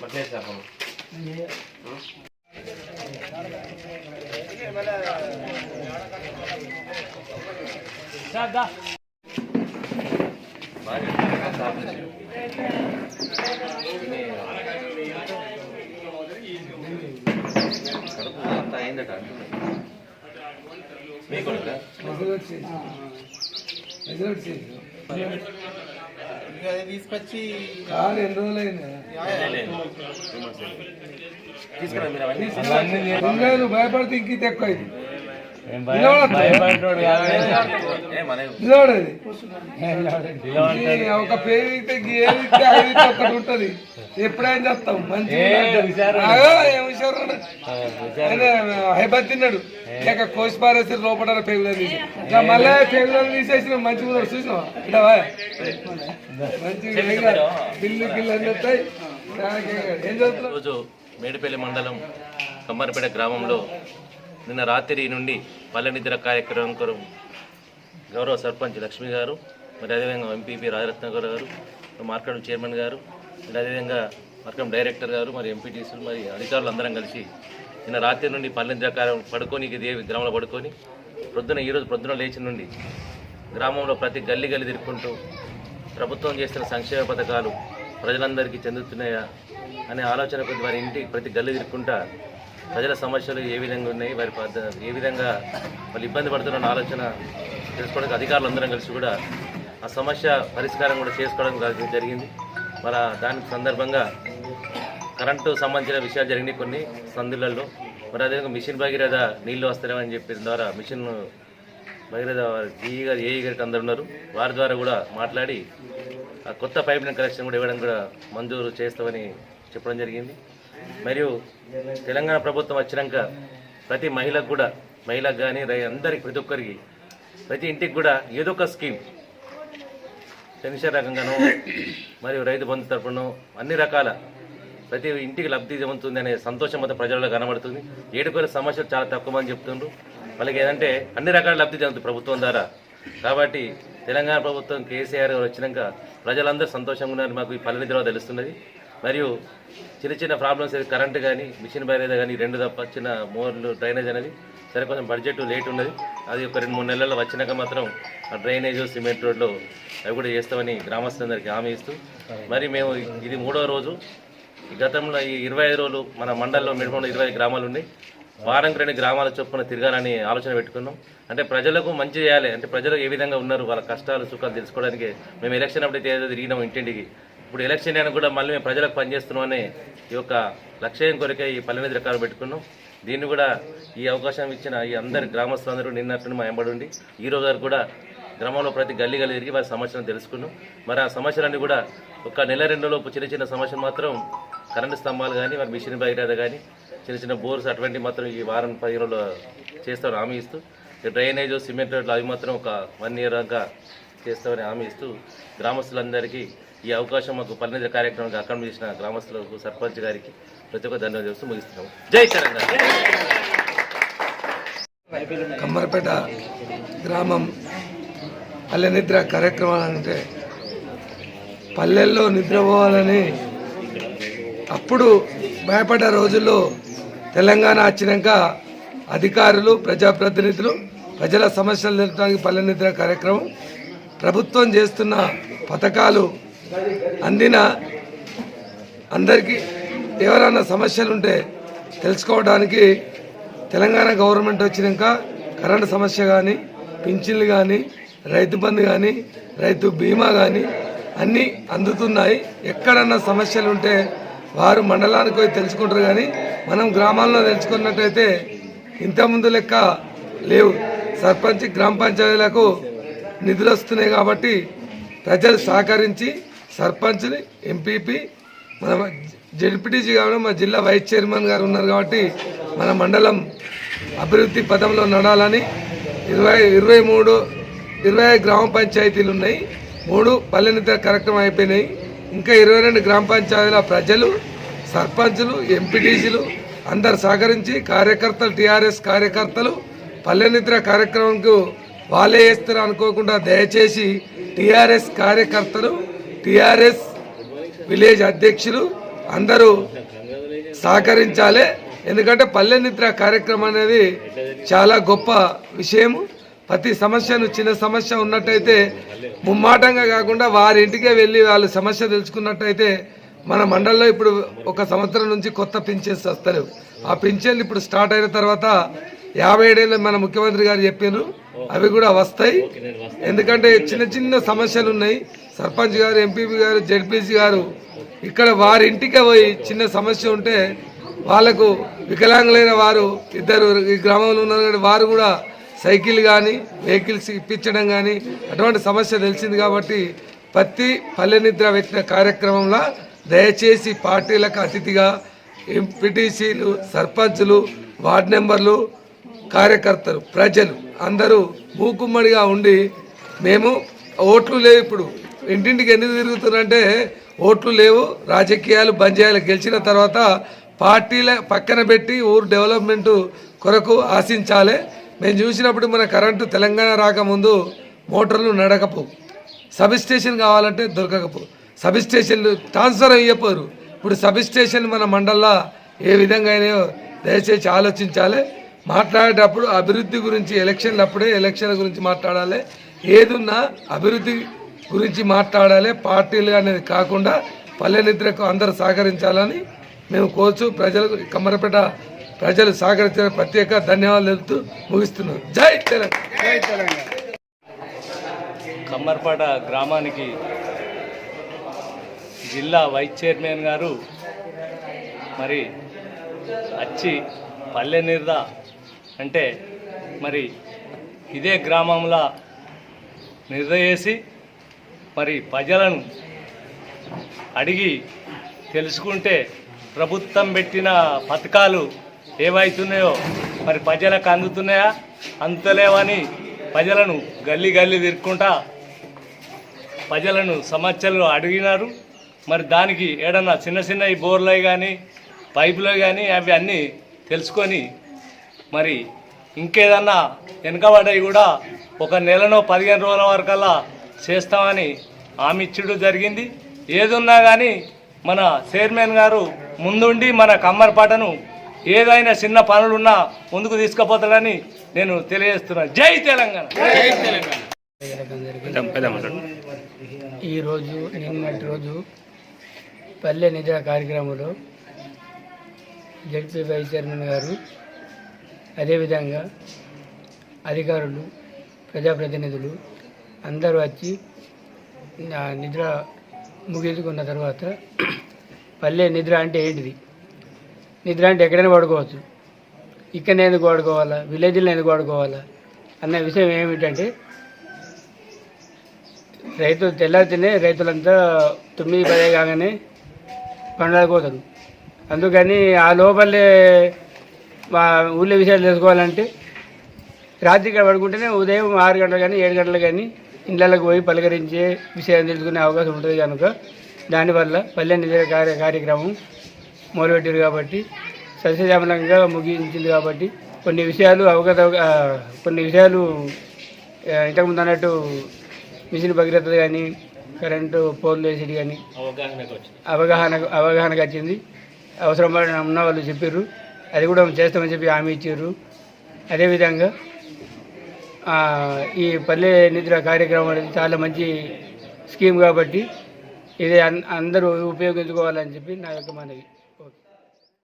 మట్లే చేపలు కడుపు అంతా అయిందట మీ కొడుకా తీసుకొచ్చి కాదు ఎన్ని రోజులైంది? తీసుకురా మీరు అవన్నీ లేదు భయపడితే ఇంక ఎక్కువ ఒక పేరు ఒకటి ఉంటది. ఎప్పుడైనా చేస్తాం. మంచి హైబత్ తిన్నాడు. లేక కోసి పారేసి లోపల పేగులను తీసి. ఇక మళ్ళీ పేగులను తీసేసి మంచిగా ఉన్నాడు చూసినావా? ఇట్లా వా. మంచిగా. బిల్లు వస్తాయి. దానికి ఏం చదువుతున్నావు? రోజు మేడిపల్లి మండలం కమ్మరిపేట గ్రామంలో నిన్న రాత్రి నుండి పల్లె నిద్ర కార్యక్రమం కొరకు గౌరవ సర్పంచ్ లక్ష్మి గారు మరి అదేవిధంగా ఎంపీపీ రాజరత్న గారు గారు మార్కెట్ చైర్మన్ గారు మరి అదేవిధంగా మార్కెట్ డైరెక్టర్ గారు మరి ఎంపీటీసీలు మరి అధికారులు అందరం కలిసి నిన్న రాత్రి నుండి పల్లె నిద్ర కార్యం పడుకొని దేవి గ్రామంలో పడుకొని ప్రొద్దున ఈరోజు ప్రొద్దున లేచి నుండి గ్రామంలో ప్రతి గల్లి గల్లి తిరుక్కుంటూ ప్రభుత్వం చేస్తున్న సంక్షేమ పథకాలు ప్రజలందరికీ చెందుతున్నాయా అనే ఆలోచన కొద్ది వారి ఇంటి ప్రతి గల్లీ తిరుక్కుంటా ప్రజల సమస్యలు ఏ విధంగా ఉన్నాయి వారి ఏ విధంగా వాళ్ళు ఇబ్బంది పడుతున్న ఆలోచన తెలుసుకోవడానికి అధికారులు అందరం కలిసి కూడా ఆ సమస్య పరిష్కారం కూడా చేసుకోవడం జరిగింది. మరి దాని సందర్భంగా కరెంటు సంబంధించిన విషయాలు జరిగినాయి కొన్ని సందులలో. మరి అదేవిధంగా మిషన్ భగీరథ నీళ్ళు వస్తారేమని చెప్పిన ద్వారా మిషన్ భగీరథ జీఈ గారు ఏఈ గారికి అందరు ఉన్నారు. వారి ద్వారా కూడా మాట్లాడి ఆ కొత్త పైప్ లైన్ కనెక్షన్ కూడా ఇవ్వడం కూడా మంజూరు చేస్తామని చెప్పడం జరిగింది. మరియు తెలంగాణ ప్రభుత్వం వచ్చినాక ప్రతి మహిళకు కూడా మహిళకు కానీ అందరికి ప్రతి ఒక్కరికి ప్రతి ఇంటికి కూడా ఏదో ఒక స్కీమ్. పెన్షన్ రకంగాను మరియు రైతు బంధు తరపున అన్ని రకాల ప్రతి ఇంటికి లబ్ధి జరుగుతుంది అనే సంతోషం మొత్తం ప్రజల్లో కనబడుతుంది. ఏడుకోని సమస్యలు చాలా తక్కువ మంది చెప్తుండ్రు. వాళ్ళకి ఏంటంటే అన్ని రకాల లబ్ధి చెందుతుంది ప్రభుత్వం ద్వారా. కాబట్టి తెలంగాణ ప్రభుత్వం కేసీఆర్ గారు వచ్చినాక ప్రజలందరూ సంతోషంగా ఉన్నారు. మాకు ఈ పల్లె నిద్ర తెలుస్తున్నది. మరియు చిన్న చిన్న ప్రాబ్లమ్స్ కరెంటు కానీ మిషన్ బయట కానీ రెండు తప్ప చిన్న మోర్లు డ్రైనేజ్ అనేది సరే కొంచెం బడ్జెట్ లేట్ ఉన్నది. అది ఒక రెండు మూడు నెలల్లో వచ్చినాక మాత్రం ఆ డ్రైనేజ్ సిమెంట్ రోడ్లు అవి కూడా చేస్తామని గ్రామస్తులందరికీ హామీ ఇస్తూ మరి మేము ఇది మూడో రోజు. గతంలో ఈ ఇరవై ఐదు రోజులు మన మండలంలో మిడిపంలో ఇరవై గ్రామాలు ఉన్నాయి. వారంకి రెండు గ్రామాల చొప్పున తిరగాలని ఆలోచన పెట్టుకున్నాం. అంటే ప్రజలకు మంచి చేయాలి. అంటే ప్రజలు ఏ విధంగా ఉన్నారు? వాళ్ళ కష్టాలు సుఖాలు తెలుసుకోవడానికి మేము ఎలక్షన్ అప్పుడు ఏదో తిరిగినాం ఇంటింటికి. ఇప్పుడు ఎలక్షన్ అయినా కూడా మళ్ళీ మేము ప్రజలకు పనిచేస్తున్నాం అనే ఈ యొక్క లక్ష్యం కొరకే ఈ పల్లె రకాలు రికార్డు పెట్టుకున్నాం. దీన్ని కూడా ఈ అవకాశం ఇచ్చిన ఈ అందరి గ్రామస్తులందరూ నిన్నట్టు మా ఎంబడి ఈ రోజు వరకు కూడా గ్రామంలో ప్రతి గల్లీ గల్లీ తిరిగి వారి సమస్యలను తెలుసుకున్నాం. మరి ఆ సమస్యలన్నీ కూడా ఒక నెల రెండు లోపు చిన్న చిన్న సమస్యలు మాత్రం కరెంటు స్తంభాలు కానీ మరి మిషన్ బయట కానీ చిన్న చిన్న బోర్స్ అటువంటి మాత్రం ఈ వారం పది రోజులు చేస్తామని హామీ ఇస్తూ డ్రైనేజ్ సిమెంట్ రోడ్లు అవి మాత్రం ఒక వన్ ఇయర్ దాకా చేస్తామని హామీ ఇస్తూ గ్రామస్తులందరికీ ఈ అవకాశం మాకు పల్లెనిధి కార్యక్రమానికి అక్కడ చేసిన గ్రామస్తులకు సర్పంచ్ గారికి ప్రతి ఒక్క ధన్యవాదాలు చేస్తూ ముగిస్తున్నాము. జై తెలంగాణ. కమ్మరపేట గ్రామం పల్లె నిద్ర కార్యక్రమాలు అంటే పల్లెల్లో నిద్రపోవాలని అప్పుడు భయపడ్డ రోజుల్లో తెలంగాణ వచ్చినాక అధికారులు ప్రజాప్రతినిధులు ప్రజల సమస్యలు తెలుపడానికి పల్లె నిద్ర కార్యక్రమం ప్రభుత్వం చేస్తున్న పథకాలు అందిన అందరికీ ఎవరైనా సమస్యలుంటే తెలుసుకోవడానికి తెలంగాణ గవర్నమెంట్ వచ్చినాక కరెంటు సమస్య కానీ పింఛన్లు కానీ రైతు బంధు కానీ రైతు బీమా కానీ అన్నీ అందుతున్నాయి. ఎక్కడన్నా సమస్యలు ఉంటే వారు మండలానికి పోయి తెలుసుకుంటారు కానీ మనం గ్రామాల్లో తెలుసుకున్నట్టయితే ఇంతకుముందు లెక్క లేవు. సర్పంచ్ గ్రామ పంచాయతీలకు నిధులు వస్తున్నాయి కాబట్టి ప్రజలు సహకరించి సర్పంచ్ని ఎంపీపీ మన జడ్పీటీసీ కావడం మా జిల్లా వైస్ చైర్మన్ గారు ఉన్నారు కాబట్టి మన మండలం అభివృద్ధి పదంలో నడాలని ఇరవై ఇరవై మూడు ఇరవై గ్రామ పంచాయతీలు ఉన్నాయి. మూడు పల్లెనిత్ర కార్యక్రమం అయిపోయినాయి. ఇంకా ఇరవై రెండు గ్రామ పంచాయతీల ప్రజలు సర్పంచులు ఎంపీటీసీలు అందరు సహకరించి కార్యకర్తలు టీఆర్ఎస్ కార్యకర్తలు పల్లెనిద్ర కార్యక్రమంకు వాళ్ళే వేస్తారు అనుకోకుండా దయచేసి టీఆర్ఎస్ కార్యకర్తలు టీఆర్ఎస్ విలేజ్ అధ్యక్షులు అందరూ సహకరించాలి. ఎందుకంటే పల్లె నిద్ర కార్యక్రమం అనేది చాలా గొప్ప విషయము. ప్రతి సమస్యను చిన్న సమస్య ఉన్నట్టయితే ముమ్మాటంగా కాకుండా వారి ఇంటికే వెళ్ళి వాళ్ళు సమస్య తెలుసుకున్నట్టయితే మన మండలంలో ఇప్పుడు ఒక సంవత్సరం నుంచి కొత్త పింఛన్స్ వస్తలేవు. ఆ పింఛన్లు ఇప్పుడు స్టార్ట్ అయిన తర్వాత యాభై ఏడేళ్ళు మన ముఖ్యమంత్రి గారు చెప్పారు అవి కూడా వస్తాయి. ఎందుకంటే చిన్న చిన్న సమస్యలు ఉన్నాయి సర్పంచ్ గారు ఎంపీపీ గారు జడ్పీసీ గారు ఇక్కడ వారి ఇంటికే పోయి చిన్న సమస్య ఉంటే వాళ్ళకు వికలాంగులైన వారు ఇద్దరు ఈ గ్రామంలో ఉన్నారు కాబట్టి వారు కూడా సైకిల్ కానీ వెహికల్స్ ఇప్పించడం కానీ అటువంటి సమస్య తెలిసింది కాబట్టి ప్రతి పల్లె నిద్ర పెట్టిన కార్యక్రమంలో దయచేసి పార్టీలకు అతిథిగా ఎంపీటీసీలు సర్పంచులు వార్డు మెంబర్లు కార్యకర్తలు ప్రజలు అందరూ మూకుమ్మడిగా ఉండి మేము ఓట్లు లేవు ఇప్పుడు. ఇంటింటికి ఎందుకు తిరుగుతున్నారంటే ఓట్లు లేవు రాజకీయాలు బంద్ చేయాలి. గెలిచిన తర్వాత పార్టీల పక్కన పెట్టి ఊరు డెవలప్మెంట్ కొరకు ఆశించాలి. మేము చూసినప్పుడు మన కరెంటు తెలంగాణ రాకముందు మోటార్లు నడకపు. సబ్ స్టేషన్ కావాలంటే దొరకకపో. సబ్ స్టేషన్లు ట్రాన్స్ఫర్ అయ్యపోరు ఇప్పుడు సబ్ స్టేషన్ మన మండల్లో ఏ విధంగా అయినాయో దయచేసి ఆలోచించాలి. మాట్లాడేటప్పుడు అభివృద్ధి గురించి ఎలక్షన్లు అప్పుడే ఎలక్షన్ల గురించి మాట్లాడాలి. ఏదున్నా అభివృద్ధి గురించి మాట్లాడాలి. పార్టీలు అనేది కాకుండా పల్లె నిద్రకు అందరూ సహకరించాలని మేము కోరుచు ప్రజలకు కమ్మరపేట ప్రజలు సహకరించిన ప్రత్యేక ధన్యవాదాలు తెలుపుతూ ముగిస్తున్నాం. జై తెలంగాణ. కమ్మర్పాట గ్రామానికి జిల్లా వైస్ చైర్మన్ గారు మరి వచ్చి పల్లె నిర్ద అంటే మరి ఇదే గ్రామంలో నిర్దయేసి మరి ప్రజలను అడిగి తెలుసుకుంటే ప్రభుత్వం పెట్టిన పథకాలు ఏవైతున్నాయో మరి ప్రజలకు అందుతున్నాయా? అందుతలేవని ప్రజలను గల్లీ గల్లీ తిరుక్కుంటా ప్రజలను సమస్యలు అడిగినారు. మరి దానికి ఏడన్నా చిన్న చిన్న ఈ బోర్లు కానీ పైపులు కానీ అవి అన్నీ తెలుసుకొని మరి ఇంకేదన్నా వెనుకబడ్డవి కూడా ఒక నెలనో పదిహేను రోజుల వరకల్లా చేస్తామని హామీ ఇచ్చుడు జరిగింది. ఏదున్నా కానీ మన చైర్మన్ గారు ముందుండి మన కమ్మరిపాటను ఏదైనా చిన్న పనులున్నా ముందుకు తీసుకుపోతాడని నేను తెలియజేస్తున్నాను జై తెలంగాణ! ఈరోజు నిన్నటి రోజు పల్లె నిద్ర కార్యక్రమంలో జడ్పీ వైస్ చైర్మన్ గారు అదేవిధంగా అధికారులు ప్రజాప్రతినిధులు అందరూ వచ్చి ఆ నిద్ర ముగించుకున్న తర్వాత పల్లె నిద్ర అంటే ఏంటిది? నిద్ర అంటే ఎక్కడైనా పడుకోవచ్చు. ఇక్కడనే ఎందుకు వాడుకోవాలా విలేజ్లో ఎందుకు వాడుకోవాలా అన్న విషయం ఏమిటంటే రైతులు తెల్లారితేనే రైతులంతా తొమ్మిది పదే కాగానే పండుగ పోతారు. అందుకని ఆ లోపలే మా ఊళ్ళో విషయాలు తెలుసుకోవాలంటే రాత్రి ఇక్కడ పడుకుంటేనే ఉదయం ఆరు గంటలు కానీ ఏడు గంటలు కానీ ఇళ్ళకి పోయి పలకరించే విషయాలు తెలుసుకునే అవకాశం ఉంటుంది కనుక దానివల్ల పల్లె నిజ కార్య కార్యక్రమం మొదలుపెట్టారు కాబట్టి సస్యశ్యామలంగా ముగించింది కాబట్టి కొన్ని విషయాలు అవగత కొన్ని విషయాలు ఇంతకుముందు అన్నట్టు మిషన్ భగీరథ కానీ కరెంటు పోల్లు వేసేది కానీ అవగాహన అవగాహనకు వచ్చింది. అవసరం ఉన్న వాళ్ళు చెప్పారు అది కూడా చేస్తామని చెప్పి హామీ ఇచ్చారు. అదేవిధంగా ఈ పల్లె నిద్ర కార్యక్రమం అనేది చాలా మంచి స్కీమ్ కాబట్టి ఇది అందరూ ఉపయోగించుకోవాలని చెప్పి నా యొక్క మనవి.